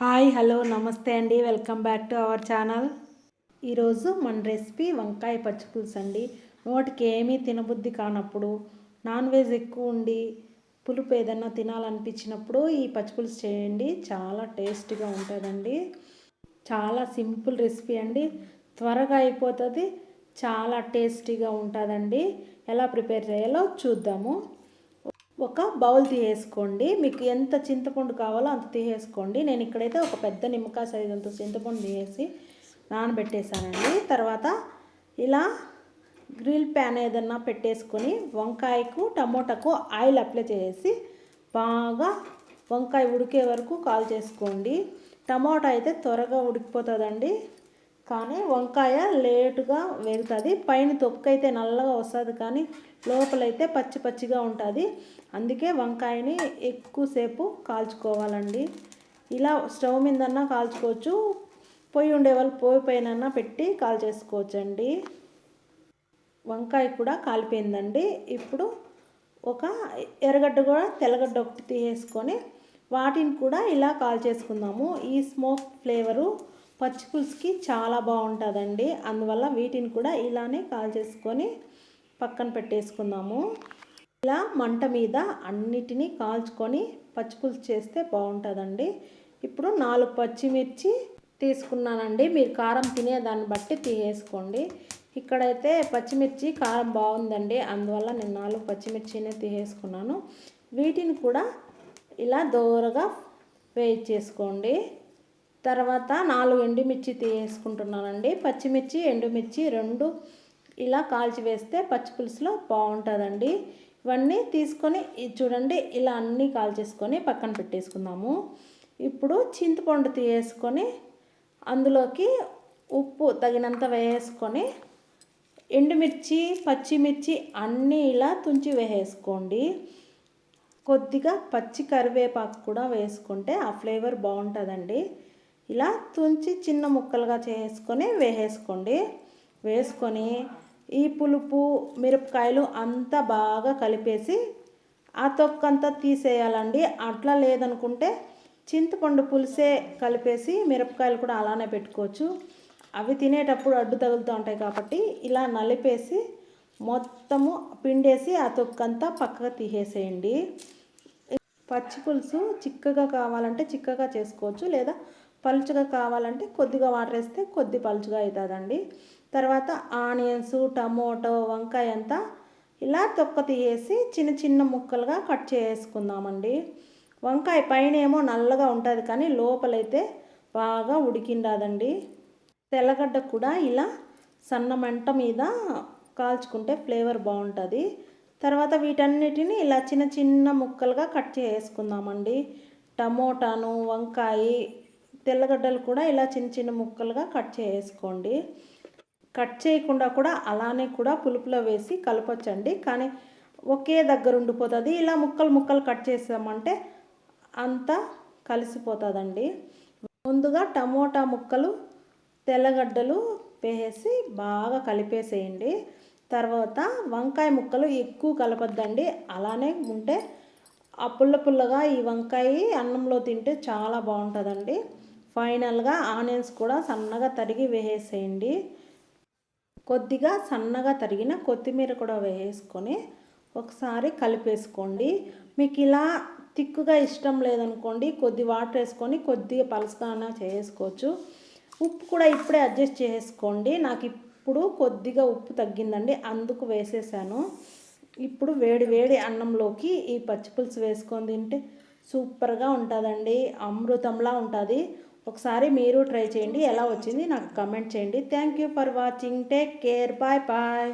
Hi hello నమస్తే అండి. Welcome back to our channel. ఈరోజు మన రెసిపీ వంకాయ పచ్చిపులుసు అండి. నోటికి ఏమీ తినబుద్ధి కానప్పుడు నాన్ వెజ్ ఎక్కువ ఉండి పులుపు ఏదన్నా తినాలనిపించినప్పుడు ఈ పచ్చిపులుసు చేయండి. చాలా టేస్టీగా ఉంటుందండి. చాలా సింపుల్ రెసిపీ అండి. త్వరగా అయిపోతుంది. చాలా టేస్టీగా ఉంటుందండి. ఎలా ప్రిపేర్ చేయాలో చూద్దాము. ఒక బౌల్ తీసేసుకోండి. మీకు ఎంత చింతపండు కావాలో అంత తీసేసుకోండి. నేను ఇక్కడైతే ఒక పెద్ద నిమ్మకాయ సైజు అంత చింతపండు తీసేసి నానబెట్టేశానండి. తర్వాత ఇలా గ్రిల్ ప్యాన్ ఏదన్నా పెట్టేసుకొని వంకాయకు టమోటాకు ఆయిల్ అప్లై చేసి బాగా వంకాయ ఉడికే వరకు కాల్ చేసుకోండి. టమోటా అయితే త్వరగా ఉడికిపోతుందండి. కానీ వంకాయ లేటుగా వెళ్తుంది పైన తొక్కైతే నల్లగా వస్తుంది కానీ లోపలైతే పచ్చి పచ్చిగా ఉంటుంది. అందుకే వంకాయని ఎక్కువసేపు కాల్చుకోవాలండి. ఇలా స్టవ్ మీదన్నా కాల్చుకోవచ్చు. పొయ్యి ఉండే వాళ్ళు పొయ్యి పైన పెట్టి కాల్చేసుకోవచ్చండి. వంకాయ కూడా కాలిపోయిందండి. ఇప్పుడు ఒక ఎర్రగడ్డ కూడా తెల్లగడ్డ ఒకటి తీసేసుకొని వాటిని కూడా ఇలా కాల్చేసుకుందాము. ఈ స్మోక్ ఫ్లేవరు పచ్చి పులుసుకి చాలా బాగుంటుందండి. అందువల్ల వీటిని కూడా ఇలానే కాల్ చేసుకొని పక్కన పెట్టేసుకుందాము. ఇలా మంట మీద అన్నిటినీ కాల్చుకొని పచ్చిపులుసు చేస్తే బాగుంటుందండి. ఇప్పుడు నాలుగు పచ్చిమిర్చి తీసుకున్నానండి. మీరు కారం తినేదాన్ని బట్టి తీసేసుకోండి. ఇక్కడైతే పచ్చిమిర్చి కారం బాగుందండి. అందువల్ల నేను నాలుగు పచ్చిమిర్చినే తీసేసుకున్నాను. వీటిని కూడా ఇలా దూరగా వేయించేసుకోండి. తర్వాత నాలుగు ఎండుమిర్చి తీసుకుంటున్నానండి. పచ్చిమిర్చి ఎండుమిర్చి రెండు ఇలా కాల్చి వేస్తే పచ్చి పులుసులో బాగుంటుందండి. ఇవన్నీ తీసుకొని చూడండి ఇలా అన్నీ కాల్చేసుకొని పక్కన పెట్టేసుకుందాము. ఇప్పుడు చింతపండు తీసుకొని అందులోకి ఉప్పు తగినంత వేసుకొని ఎండుమిర్చి పచ్చిమిర్చి అన్నీ ఇలా తుంచి వేసేసుకోండి కొద్దిగా పచ్చి కరివేపాకు కూడా వేసుకుంటే ఆ ఫ్లేవర్ బాగుంటుందండి. ఇలా తుంచి చిన్న ముక్కలుగా చేసుకొని వేసేసుకోండి. వేసుకొని ఈ పులుపు మిరపకాయలు అంతా బాగా కలిపేసి ఆ తొక్కంతా తీసేయాలండి. అట్లా లేదనుకుంటే చింతపండు పులిసే కలిపేసి మిరపకాయలు కూడా అలానే పెట్టుకోవచ్చు. అవి తినేటప్పుడు అడ్డు తగులుతూ ఉంటాయి కాబట్టి ఇలా నలిపేసి మొత్తము పిండేసి ఆ తొక్కంతా పక్కగా తీసేసేయండి. పచ్చి పులుసు చిక్కగా కావాలంటే చిక్కగా చేసుకోవచ్చు లేదా పలుచగా కావాలంటే కొద్దిగా వాటర్ వేస్తే కొద్ది పలుచగా అవుతుందండి. తర్వాత ఆనియన్స్ టమోటో వంకాయ అంతా ఇలా తొక్క తీసేసి చిన్న చిన్న ముక్కలుగా కట్ చేసుకుందామండి. వంకాయ పైన ఏమో నల్లగా ఉంటుంది కానీ లోపలైతే బాగా ఉడికిండాదండి. తెల్లగడ్డ కూడా ఇలా సన్న మంట మీద కాల్చుకుంటే ఫ్లేవర్ బాగుంటుంది. తర్వాత వీటన్నిటిని ఇలా చిన్న చిన్న ముక్కలుగా కట్ చేసుకుందామండి. టమోటాను వంకాయ తెల్లగడ్డలు కూడా ఇలా చిన్న చిన్న ముక్కలుగా కట్ చేసుకోండి. కట్ చేయకుండా కూడా అలానే కూడా పులుపులో వేసి కలపచ్చండి. కానీ ఒకే దగ్గర ఉండిపోతుంది. ఇలా ముక్కలు ముక్కలు కట్ చేసామంటే అంతా కలిసిపోతుందండి. ముందుగా టమోటా ముక్కలు తెల్లగడ్డలు వేసి బాగా కలిపేసేయండి. తర్వాత వంకాయ ముక్కలు ఎక్కువ కలపద్దండి. అలానే ఉంటే ఆ పుల్ల పుల్లగా ఈ వంకాయ అన్నంలో తింటే చాలా బాగుంటుందండి. ఫైనల్గా ఆనియన్స్ కూడా సన్నగా తరిగి వేసేయండి. కొద్దిగా సన్నగా తరిగిన కొత్తిమీర కూడా వేసుకొని ఒకసారి కలిపేసుకోండి. మీకు ఇలా తిక్కుగా ఇష్టం లేదనుకోండి కొద్ది వాటర్ వేసుకొని కొద్దిగా పలసగా చేసుకోవచ్చు. ఉప్పు కూడా ఇప్పుడే అడ్జస్ట్ చేసుకోండి. నాకు ఇప్పుడు కొద్దిగా ఉప్పు తగ్గిందండి అందుకు వేసేసాను. ఇప్పుడు వేడి వేడి అన్నంలోకి ఈ పచ్చిపులుసు వేసుకొని తింటే సూపర్గా ఉంటుందండి అమృతంలా ఉంటుంది. ఒకసారి మీరు ట్రై చేయండి. ఎలా వచ్చింది నాకు కమెంట్ చేయండి. Thank you for watching take care bye bye